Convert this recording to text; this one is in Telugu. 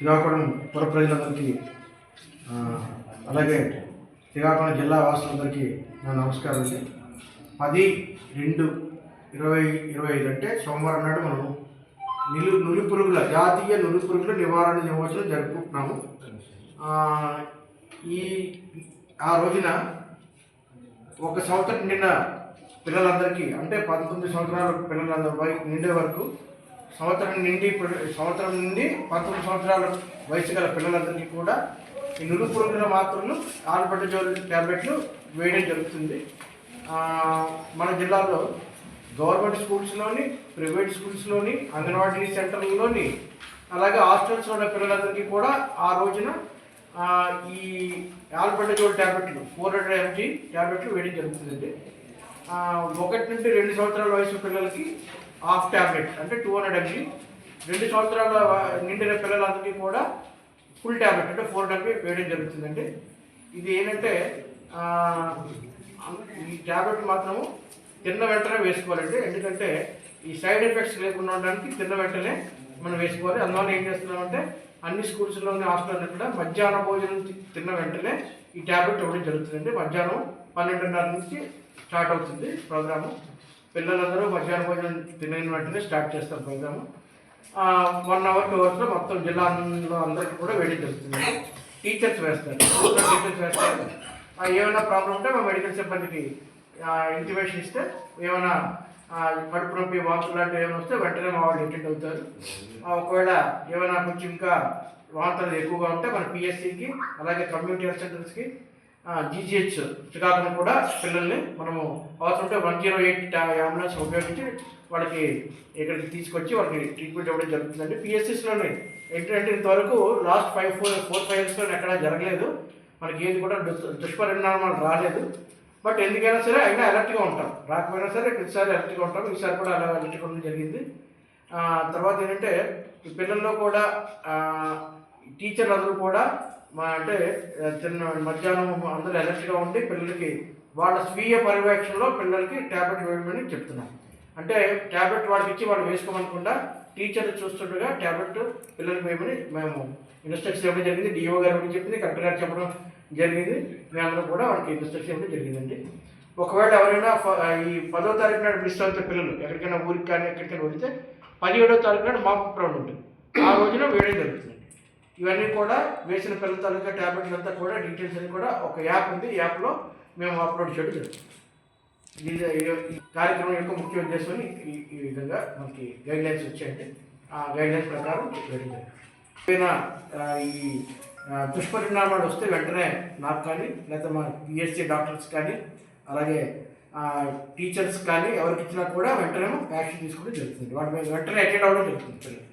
శ్రీకాకుళం పుర ప్రజలందరికీ అలాగే శ్రీకాకుళం జిల్లా వాసులందరికీ నా నమస్కారం అండి. పది రెండు ఇరవై ఇరవై ఐదు అంటే సోమవారం నాడు మనం నిలు నులి పురుగుల జాతీయ నులి పురుగుల నివారణ దినోత్సవం జరుపుకుంటున్నాము. ఈ ఆ రోజున ఒక సంవత్సరం నిండిన పిల్లలందరికీ అంటే పంతొమ్మిది సంవత్సరాల పిల్లలందరి నిండే వరకు సంవత్సరం నుండి సంవత్సరం నుండి పంతొమ్మిది సంవత్సరాల వయసు గల పిల్లలందరికీ కూడా ఈ నులు పురుగుల మాత్రలు ఆల్బర్టజోల్ ట్యాబ్లెట్లు వేయడం జరుగుతుంది. మన జిల్లాలో గవర్నమెంట్ స్కూల్స్లోని ప్రైవేట్ స్కూల్స్లోని అంగన్వాడీ సెంటర్లోని అలాగే హాస్టల్స్లో ఉన్న పిల్లలందరికీ కూడా ఆ రోజున ఈ ఈ ఆల్బర్టజోల్ ట్యాబ్లెట్లు ఫోర్ హండ్రెడ్ ఎంజీ ట్యాబ్లెట్లు వేయడం జరుగుతుందండి. ఒకటి నుండి రెండు సంవత్సరాల వయసు పిల్లలకి హాఫ్ ట్యాబ్లెట్ అంటే టూ హండ్రెడ్ ఎంజీ రెండు సంవత్సరాల నిండిన పిల్లలందరికీ కూడా ఫుల్ ట్యాబ్లెట్ అంటే ఫోర్ ట్యాబ్లెట్ వేయడం జరుగుతుందండి. ఇది ఏంటంటే ఈ ట్యాబ్లెట్ మాత్రము తిన్న వెంటనే వేసుకోవాలండి. ఎందుకంటే ఈ సైడ్ ఎఫెక్ట్స్ లేకుండా ఉండడానికి తిన్న వెంటనే మనం వేసుకోవాలి. అందువల్ల ఏం చేస్తున్నామంటే అన్ని స్కూల్స్లోని హాస్టల్లో కూడా మధ్యాహ్న భోజనం తిన్న వెంటనే ఈ ట్యాబ్లెట్ ఇవ్వడం జరుగుతుందండి. మధ్యాహ్నం పన్నెండున్నర నుంచి స్టార్ట్ అవుతుంది ప్రోగ్రాము. పిల్లలందరూ మధ్యాహ్న భోజనం తినిన వెంటనే స్టార్ట్ చేస్తారు ప్రోగ్రామ్ వన్ అవర్ టూ అవర్స్లో మొత్తం జిల్లాలో అందరికీ కూడా వెళ్ళి తెలుస్తుంది. టీచర్స్ వేస్తారు. టీచర్స్ వేస్తారు. ఏమైనా ప్రాబ్లం ఉంటే మా మెడికల్ సిబ్బందికి ఇంటిమేషన్ ఇస్తే ఏమైనా కడుపు నొప్పి వాంతులు లాంటివి ఏమైనా వస్తే వెంటనే మా వాళ్ళు అటెండ్ అవుతారు. ఒకవేళ ఏమైనా కొంచెం ఇంకా వాంతులు ఎక్కువగా ఉంటే మన పిఎస్సికి అలాగే కమ్యూనిటీ హెల్త్ సెంటర్స్కి జీజీహెచ్ శ్రీకాకుళం కూడా పిల్లల్ని మనము అవసరం ఉంటే వన్ జీరో ఎయిట్ అంబులెన్స్ ఉపయోగించి వాళ్ళకి ఇక్కడికి తీసుకొచ్చి వాళ్ళకి ట్రీట్మెంట్ ఇవ్వడం జరుగుతుందండి. పిఎస్సిస్లోనే ఏంటంటే ఇంతవరకు last five four four five ఇయర్స్లో ఎక్కడా జరగలేదు. మనకి ఏది కూడా దుష్- దుష్పరిణామాలు రాలేదు. బట్ ఎందుకైనా సరే అయినా అలర్ట్గా ఉంటాం. రాకపోయినా సరే ప్రతిసారి అలర్ట్గా ఉంటాం. ఈసారి కూడా అలా అలర్ట్గా ఉండడం జరిగింది. తర్వాత ఏంటంటే ఈ పిల్లల్లో కూడా ఆ, టీచర్లు అందరూ కూడా మా అంటే చిన్న మధ్యాహ్నం అందరూ ఎలర్ట్గా ఉండి పిల్లలకి వాళ్ళ స్వీయ పర్యవేక్షణలో పిల్లలకి ట్యాబ్లెట్ వేయమని చెప్తున్నాం. అంటే ట్యాబ్లెట్ వాళ్ళకి ఇచ్చి వాళ్ళు వేసుకోమనకుండా టీచర్లు చూస్తుండగా ట్యాబ్లెట్ పిల్లలకి వేయమని మేము ఇన్స్ట్రక్షన్ ఇవ్వడం జరిగింది. డిఓ గారు చెప్పింది కలెక్టర్ గారు చెప్పడం జరిగింది. మేమందరం కూడా వాళ్ళకి ఇన్స్ట్రక్షన్ ఇవ్వడం జరిగిందండి. ఒకవేళ ఎవరైనా ఈ పదో తారీఖు నాడు మిస్ అవుతే పిల్లలు ఎక్కడికైనా ఊరికి కానీ ఎక్కడికైనా వెళితే పదిహేడో తారీఖు నాడు మాకు రౌండ్ ఉంటుంది. ఆ రోజున వేయడం జరుగుతుంది. ఇవన్నీ కూడా వేసిన పిల్లల తాలూకా ట్యాబ్లెట్లు అంతా కూడా డీటెయిల్స్ అని కూడా ఒక యాప్ ఉంది. యాప్లో మేము అప్లోడ్ చేయడం జరుగుతుంది. ఈ కార్యక్రమం యొక్క ముఖ్య ఉద్దేశం ఈ ఈ విధంగా మనకి గైడ్ లైన్స్ వచ్చాయండి. ఆ గైడ్ లైన్స్ ప్రకారం వేయడం జరుగుతుంది ఏదైనా ఈ దుష్పరిణామాలు వస్తే వెంటనే నాకు కానీ లేకపోతే మా పిహెచ్సి డాక్టర్స్ కానీ అలాగే టీచర్స్ కానీ ఎవరికి ఇచ్చినా కూడా వెంటనే యాక్షన్ తీసుకోవడం జరుగుతుంది. వాటి మీద వెంటనే అటెండ్ అవ్వడం జరుగుతుంది పిల్లలు